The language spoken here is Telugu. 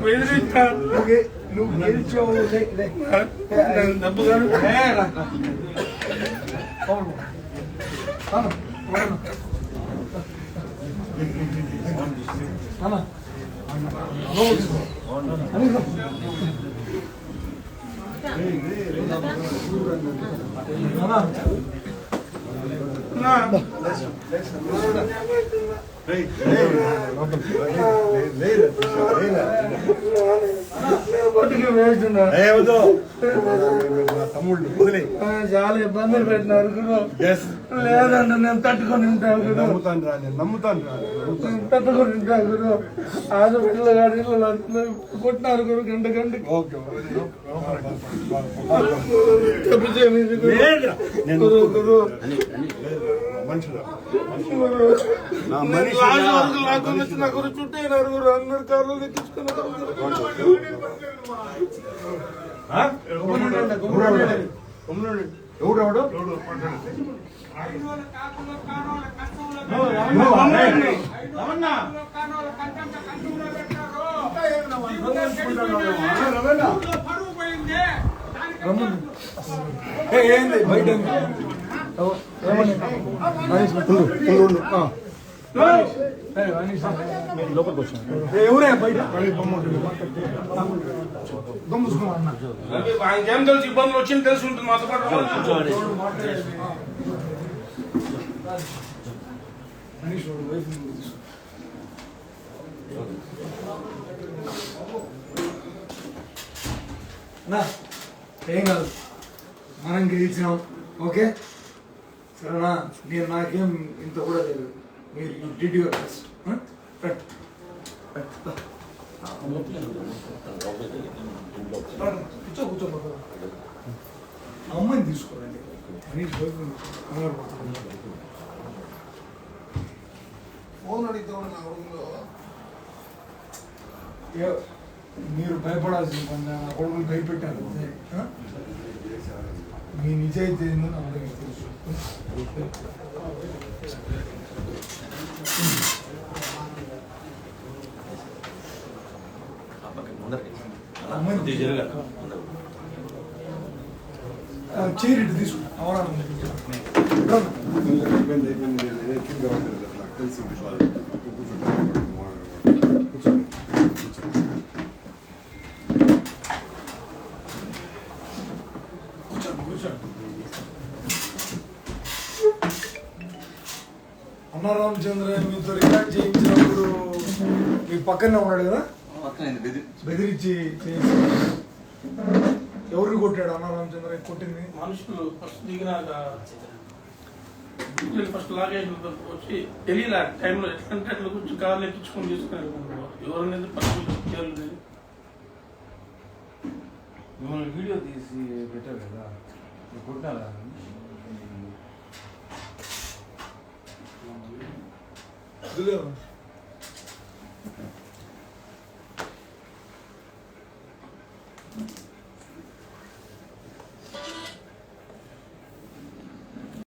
బెదిరిస్తా నువ్వు గే- నువ్వు గెలిచావు లే, లే. నన్ను దెబ్బగాను ఏ, రా. అవును. అవును. అవును. అన్న. లోపలికి తీసుకో. అని రా. అన్న. కొట్టుకు వేస్తున్నా. తమ్ముళ్ళు వదిలే చాలా ఇబ్బందులు పెట్టినారు లేదండి నేను తట్టుకొని ఉంటా నమ్ముతాను రా నేను నమ్ముతాను రా తట్టుకొని ఉంటా గురు హాస్పిటల్ గారి కొట్టినారు గురు గంట గంటకి ఓకే గురు గురు మనుషులు. గురు నా మనిషి లాస్ట్ వరకు లాక్కొని వచ్చిన గురు చుట్టైనారు గురు అందరు కార్లు ఎక్కించుకున్నారు. ఎవడెవడు? గమ్మునుండు. ఏ, ఏంది? బయట ఆయనకేం తెలుసు ఇబ్బందులు వచ్చింది తెలిసి ఉంటుంది మాతో పాటు ఏం కాదు. మనం గెలిచినాం. ఓకే? సరేనా? నేను నాకేం ఇంత కూడా తెలియదు మీరు యూ డిడ్ యువర్ బెస్ట్ కూర్చో కూర్చో బాబు. అమ్మాయిని తీసుకోరండి మనీష్ కంగారు పడుతుంది. ఫోన్ అడిగితే నా ఏ- మీరు భయపడాల్సిన పని నా కొడుకులు భయపెట్టారు? మీ నిజాయితీ ఏందో నాకు తెలుసు ಚೇರ್ ಹಿಡಿದು ಅವರ Thank you. రామచంద్ర మీతో రికార్డ్ చేయించినప్పుడు మీ పక్కనే ఉన్నాడు కదా? బెదిరించి చేయించి. ఎవరిని కొట్టాడు అన్న రామచంద్ర కొట్టింది? మనుషులు ఫస్ట్ దిగినాక ఫస్ట్ లాగేజ్ వచ్చి తెలియలే టైంలో ఎట్లంటే అట్లా కూర్చొని కార్లు ఎక్కించుకొని తీసుకున్నారు ఎవరిని పట్టుకుంటారు మిమ్మల్ని వీడియో తీసి పెట్టారు కదా? Biliyor musun?